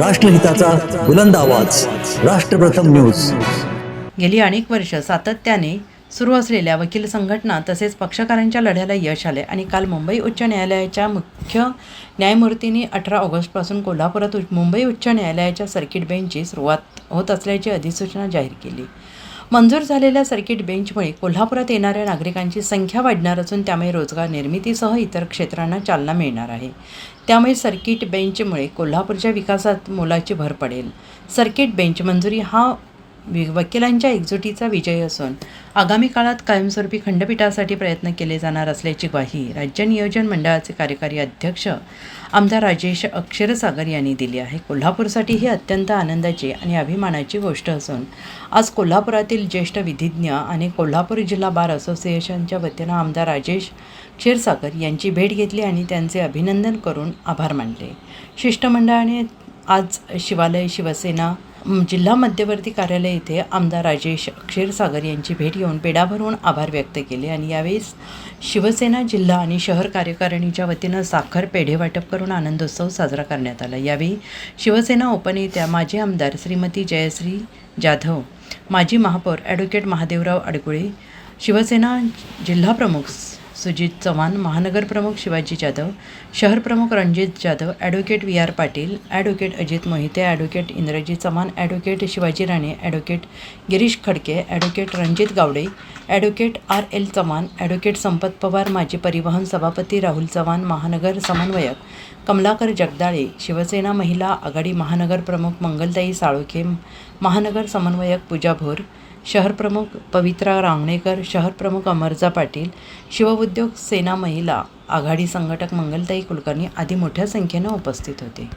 राष्ट्रहिताचा बुलंद आवाज. राष्ट्रप्रथम न्यूज. गेली अनेक वर्ष सातत्याने सुरू असलेल्या वकील संघटना तसेच पक्षकारांच्या लढ्याला यश आले आणि काल मुंबई उच्च न्यायालयाच्या मुख्य न्यायमूर्तींनी अठरा ऑगस्टपासून कोल्हापुरात मुंबई उच्च न्यायालयाच्या सर्किट बेंचची सुरुवात होत असल्याची अधिसूचना जाहीर केली. मंजूर झालेल्या सर्किट बेंचमुळे कोल्हापुरात येणाऱ्या नागरिकांची संख्या वाढणार असून त्यामुळे रोजगार निर्मितीसह इतर क्षेत्रांना चालना मिळणार आहे. त्यामुळे सर्किट बेंचमुळे कोल्हापूरच्या विकासात मोलाची भर पडेल. सर्किट बेंच मंजुरी हा वि वकिलांच्या एकजुटीचा विजय असून आगामी काळात कायमस्वरूपी खंडपीठासाठी प्रयत्न केले जाणार असल्याची ग्वाही राज्य नियोजन मंडळाचे कार्यकारी अध्यक्ष आमदार राजेश अक्षरसागर यांनी दिली आहे. कोल्हापूरसाठी ही अत्यंत आनंदाची आणि अभिमानाची गोष्ट असून आज कोल्हापुरातील ज्येष्ठ विधिज्ञ आणि कोल्हापूर जिल्हा बार असोसिएशनच्या वतीनं आमदार राजेश क्षीरसागर यांची भेट घेतली आणि त्यांचे अभिनंदन करून आभार मानले. शिष्टमंडळाने आज शिवालय शिवसेना जिल्हा मध्यवर्ती कार्यालय येथे आमदार राजेश क्षीरसागर यांची भेट घेऊन पेढाभरून आभार व्यक्त केले आणि यावेळेस शिवसेना जिल्हा आणि शहर कार्यकारिणीच्या वतीनं साखर पेढे वाटप करून आनंदोत्सव साजरा करण्यात आला. यावेळी शिवसेना उपनेत्या माजी आमदार श्रीमती जयश्री जाधव माजी महापौर ॲडव्होकेट महादेवराव अडकुळे शिवसेना जिल्हाप्रमुख सुजित चव्हाण महानगर प्रमुख शिवाजी जाधव शहर प्रमुख Ranjit Jadhav advocate V R Patil advocate Ajit Mohite advocate Indraji Chavan advocate Shivaji Rane advocate Girish Khadke advocate Ranjit Gawade advocate R L Chavan advocate Sampat Pawar माजी परिवहन सभापती राहुल चव्हाण महानगर समन्वयक कमलाकर जगदाळे शिवसेना महिला आघाडी महानगर प्रमुख मंगलताई साळोखे महानगर समन्वयक पूजा भोर शहर प्रमुख पवित्रा रांगणेकर शहर प्रमुख अमरजा पाटील शिवउद्योग सेना महिला आघाडी संघटक मंगलताई कुलकर्णी आदी मोठ्या संख्येनं उपस्थित होते.